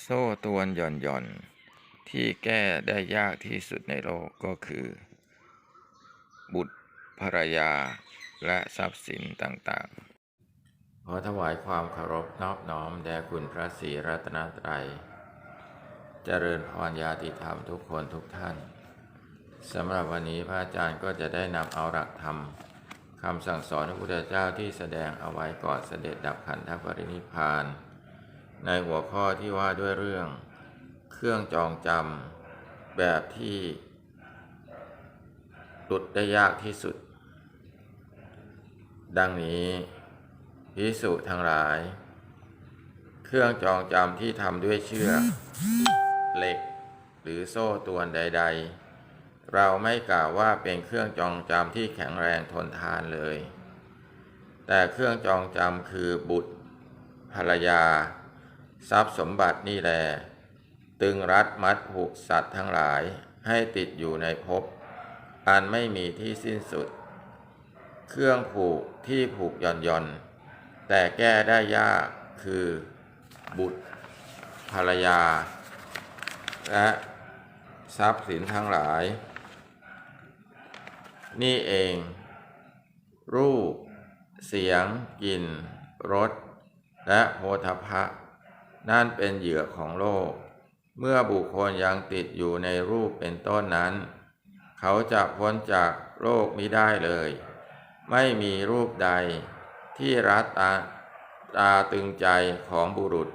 โซ่ตวนหย่อนหย่อนที่แก้ได้ยากที่สุดในโลกก็คือ บุตรภรรยาและทรัพย์สินต่างๆ ขอถวายความเคารพนอบน้อมแด่คุณพระศรีรัตนตรัย เจริญพรญาติธรรมทุกคนทุกท่านสำหรับวันนี้พระอาจารย์ก็จะได้นำเอาหลักธรรมคำสั่งสอนพระพุทธเจ้าที่แสดงเอาไว้ก่อนเสด็จดับขันธปรินิพพาน ในหัวข้อที่ว่าด้วยเรื่อง เครื่องจองจำแบบที่หลุดได้ยากที่สุด ดังนี้พิสุทั้งหลาย เครื่องจองจำที่ทำด้วยเชือกเหล็ก หรือโซ่ตรวนใด ๆ เราไม่กล่าวว่าเป็นเครื่องจองจำที่แข็งแรงทนทานเลย แต่เครื่องจองจำคือบุตรภรรยา ทรัพย์สมบัตินี่แล ตึงรัดมัดผูกสัตว์ทั้งหลายให้ติดอยู่ในภพอันไม่มีที่สิ้นสุด เครื่องผูกที่ผูกหย่อนหย่อนแต่แก้ได้ยากคือบุตรภรรยา และทรัพย์สินทั้งหลาย นี่เอง รูป เสียง กลิ่นรสและโพธพะ นั่นเป็นเหยื่อของโลก เมื่อบุคคลยังติดอยู่ในรูปเป็นต้นนั้น เขาจะพ้นจากโลกมิได้เลย ไม่มีรูปใดที่รัดตาตาตึงใจของบุรุษ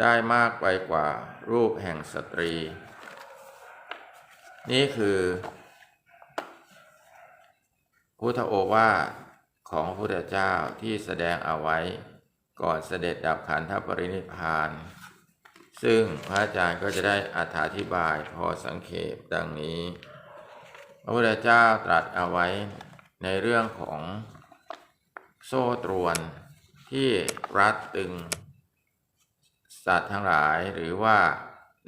ได้มากไปกว่ารูปแห่งสตรี นี่คือ พุทธโอวาทของพระพุทธเจ้าที่แสดงเอาไว้ ก่อนเสด็จดับขันธปรินิพพาน ซึ่งพระอาจารย์ก็จะได้อธิบายพอสังเขปดังนี้ พระพุทธเจ้าตรัสเอาไว้ในเรื่องของโซ่ตรวนที่รัดตึง สัตว์ทั้งหลายหรือว่า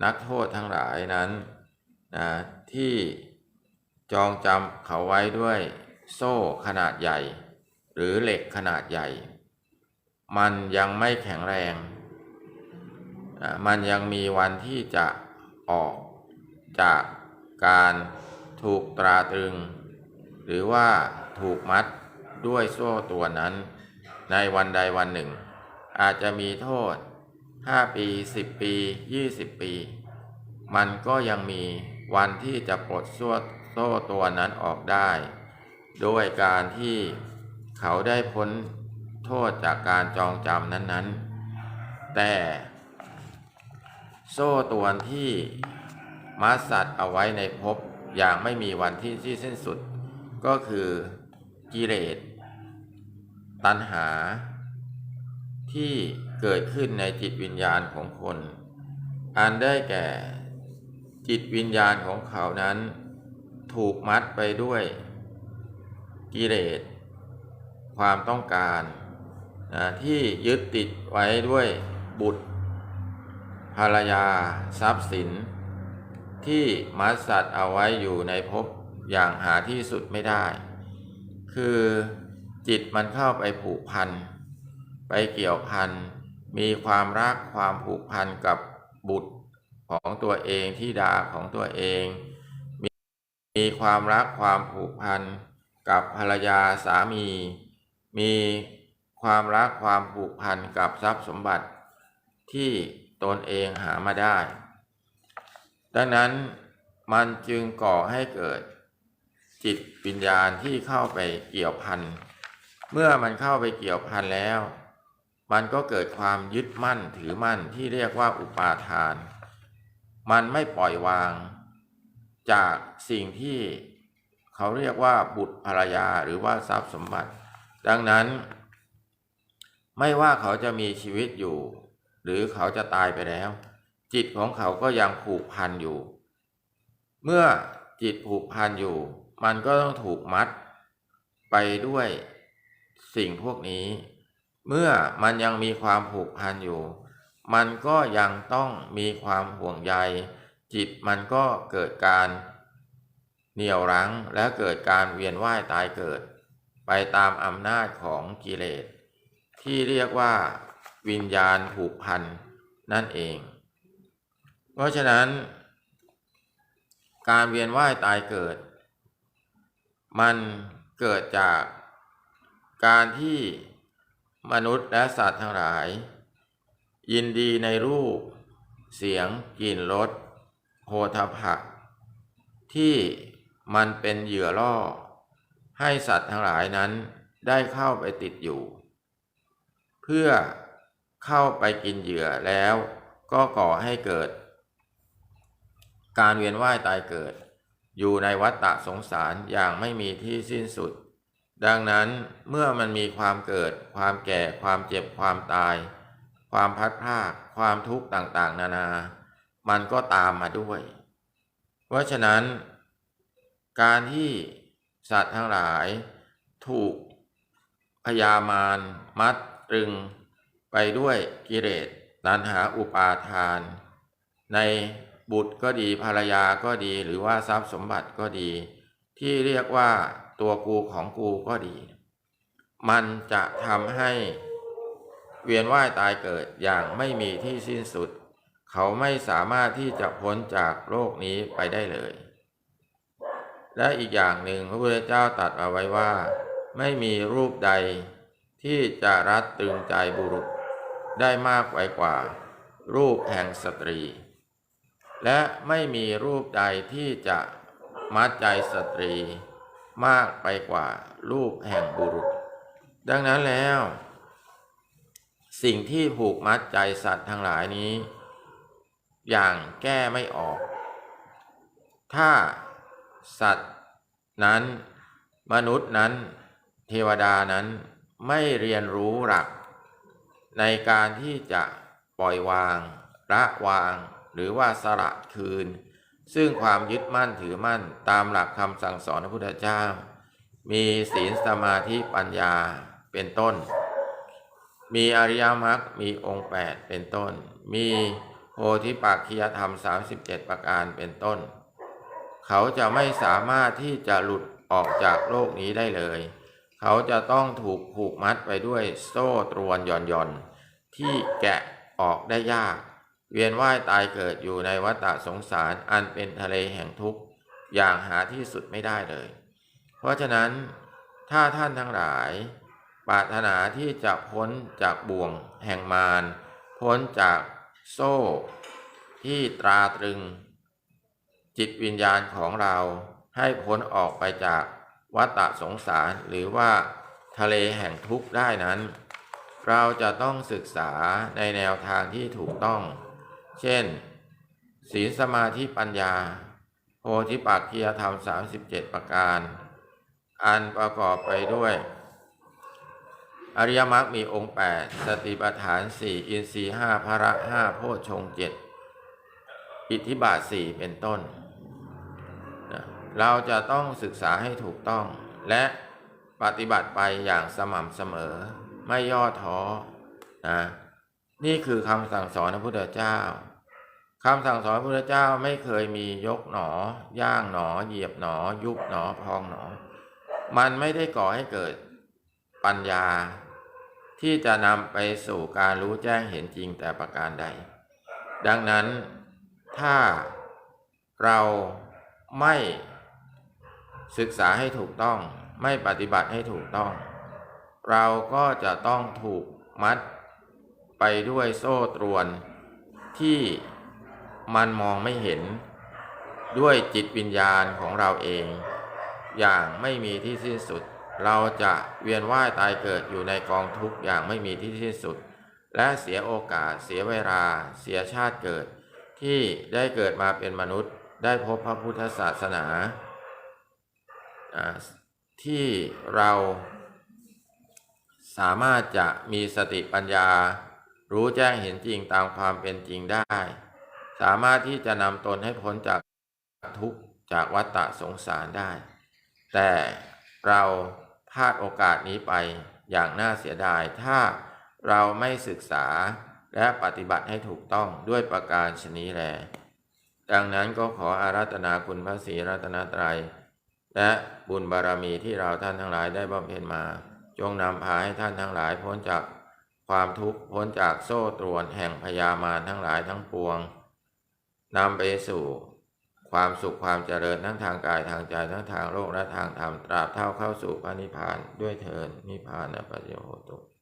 นักโทษทั้งหลายนั้นนะที่จองจำเขาไว้ด้วยโซ่ขนาดใหญ่ หรือเหล็กขนาดใหญ่ มันยังไม่แข็งแรง มันยังมีวันที่จะออกจากการถูกตราตรึง หรือว่าถูกมัดด้วยโซ่ตัวนั้น ในวันใดวันหนึ่ง อาจจะมีโทษ 5 ปี 10 ปี 20 ปี มันก็ยังมีวันที่จะปลดโซ่โซ่ตัวนั้นออกได้ โดยการที่เขาได้พ้น โทษจากการจองจำนั้นๆ แต่ โซ่ตัวที่มัดสัตว์เอาไว้ในภพอย่างไม่มีวันที่ที่สิ้นสุด ก็คือกิเลสตัณหา ที่เกิดขึ้นในจิตวิญญาณของคน อันได้แก่จิตวิญญาณของเขานั้น ถูกมัดไปด้วย กิเลสความต้องการ ที่ยึดติดไว้ด้วยบุตร ภรรยาทรัพย์สิน ที่มัดสัตว์เอาไว้อยู่ในภพอย่างหาที่สุดไม่ได้ คือจิตมันเข้าไปผูกพัน ไปเกี่ยวพัน มีความรักความผูกพันกับบุตรของตัวเองที่ดาของตัวเอง มีมีความรักความผูกพันกับภรรยาสามี มี ความรักความผูกพันกับทรัพย์สมบัติที่ตนเองหามาได้ ดังนั้นมันจึงก่อให้เกิดจิตวิญญาณที่เข้าไปเกี่ยวพัน เมื่อมันเข้าไปเกี่ยวพันแล้ว มันก็เกิดความยึดมั่นถือมั่นที่เรียกว่าอุปาทาน มันไม่ปล่อยวาง จากสิ่งที่เขาเรียกว่าบุตรภรรยาหรือว่าทรัพย์สมบัติ ดังนั้น ไม่ว่าเขาจะมีชีวิตอยู่ หรือเขาจะตายไปแล้ว จิตของเขาก็ยังผูกพันอยู่ เมื่อจิตผูกพันอยู่ มันก็ต้องถูกมัด ไปด้วยสิ่งพวกนี้ เมื่อมันยังมีความผูกพันอยู่ มันก็ยังต้องมีความห่วงใย จิตมันก็เกิดการเหนี่ยวรั้งและเกิดการเวียนว่ายตายเกิด ไปตามอำนาจของกิเลส ที่เรียกว่าวิญญาณผูกพันนั่นเอง เพราะฉะนั้น การเวียนว่ายตายเกิด มันเกิดจากการที่มนุษย์และสัตว์ทั้งหลาย ยินดีในรูป เสียงกลิ่นรสโพธพะที่มันเป็นเหยื่อล่อ ให้สัตว์ทั้งหลายนั้นได้เข้าไปติดอยู่ เพื่อเข้าไปกินเหยื่อแล้วก็ก่อให้เกิด การเวียนว่ายตายเกิด อยู่ในวัฏฏะสงสารอย่างไม่มีที่สิ้นสุด ดังนั้นเมื่อมันมีความเกิด ความแก่ ความเจ็บ ความตาย ความพัดพากความทุกข์ต่างๆ นานา มันก็ตามมาด้วย เพราะฉะนั้น การที่สัตว์ทั้งหลาย ถูกพยามารมัด ตรึงไปด้วยกิเลสตัณหาอุปาทาน ในบุตรก็ดีภรรยาก็ดีหรือว่าทรัพย์สมบัติก็ดี ที่เรียกว่าตัวกูของกูก็ดี มันจะทำให้เวียนว่ายตายเกิดอย่างไม่มีที่สิ้นสุด เขาไม่สามารถที่จะพ้นจากโลกนี้ไปได้เลย และอีกอย่างหนึ่งพระพุทธเจ้าตรัสเอาไว้ว่า ไม่มีรูปใด ที่จะรัดตึงใจบุรุษได้มากไปกว่า รูปแห่งสตรี และไม่มีรูปใดที่จะมัดใจสตรี มากไปกว่า รูปแห่งบุรุษ ดังนั้นแล้ว สิ่งที่ผูกมัดใจสัตว์ทั้งหลายนี้ อย่างแก้ไม่ออก ถ้าสัตว์นั้น มนุษย์นั้น เทวดานั้น ไม่เรียนรู้หลัก ในการที่จะปล่อยวาง ละวาง หรือว่าสละคืน ซึ่งความยึดมั่นถือมั่นตามหลักคำสั่งสอนพระพุทธเจ้า มีศีลสมาธิปัญญาเป็นต้น มีอริยมรรคมีองค์แปดเป็นต้น มีโพธิปักขียธรรม 37 ประการเป็นต้น เขาจะไม่สามารถที่จะหลุดออกจากโลกนี้ได้เลย เขาจะต้องถูกผูกมัดไปด้วยโซ่ตรวนหย่อนหย่อนๆ ที่แกะออกได้ยาก เวียนว่ายตายเกิดอยู่ในวัฏฏะสงสารอันเป็นทะเลแห่งทุกข์อย่างหาที่สุดไม่ได้เลย เพราะฉะนั้นถ้าท่านทั้งหลายปรารถนาที่จะพ้นจากบ่วงแห่งมารพ้นจากโซ่ ที่ตราตรึง จิตวิญญาณของเราให้พ้นออกไปจาก วัฏฏะสงสารหรือว่าทะเลแห่งทุกข์ได้นั้น เราจะต้องศึกษาในแนวทางที่ถูกต้อง เช่น ศีลสมาธิปัญญาโพธิปักขียธรรม 37 ประการ อันประกอบไปด้วย อริยมรรคมีองค์ 8 สติปัฏฐาน 4 อินทรีย์5พระ5โพชฌงค์7อิทธิบาท 4 เป็นต้นนะ เราจะต้องศึกษาให้ถูกต้อง และปฏิบัติไปอย่างสม่ำเสมอ ไม่ย่อท้อนะนี่คือคำสั่งสอนพระพุทธเจ้าคำสั่งสอนพระพุทธเจ้าไม่เคยมียกหนอย่างหนอ เหยียบหนอ ยุบหนอพองหนอ มันไม่ได้ก่อให้เกิดปัญญา ที่จะนำไปสู่การรู้แจ้งเห็นจริงแต่ประการใด ดังนั้นถ้าเราไม่ ศึกษาให้ถูกต้อง ไม่ปฏิบัติให้ถูกต้อง เราก็จะต้องถูกมัดไปด้วยโซ่ตรวนที่มันมองไม่เห็น ด้วยจิตวิญญาณของเราเอง อย่างไม่มีที่สิ้นสุด เราจะเวียนว่ายตายเกิดอยู่ในกองทุกข์อย่างไม่มีที่สิ้นสุด และเสียโอกาสเสียเวลาเสียชาติเกิด ที่ได้เกิดมาเป็นมนุษย์ได้พบพระพุทธศาสนาอ่า ที่เราสามารถจะมีสติปัญญา รู้แจ้งเห็นจริงตามความเป็นจริงได้ สามารถที่จะนำตนให้พ้นจากทุกข์จากวัฏฏะสงสารได้ แต่เราพลาดโอกาสนี้ไปอย่างน่าเสียดาย ถ้าเราไม่ศึกษาและปฏิบัติให้ถูกต้องด้วยประการชนีแล ดังนั้นก็ขออาราธนาคุณพระศรีรัตนตรัย และบุญบารมีที่เราท่านทั้งหลายได้บำเพ็ญมา จงนำพาให้ท่านทั้งหลายพ้นจากความทุกข์พ้นจากโซ่ตรวนแห่งพยามารทั้งหลายทั้งปวงนำไปสู่ความสุขความเจริญทั้งทางกายทางใจทั้งทางโลกและทางธรรมตราบเท่าเข้าสู่พระนิพพานด้วยเทินนิพพานปัจโยโหตุ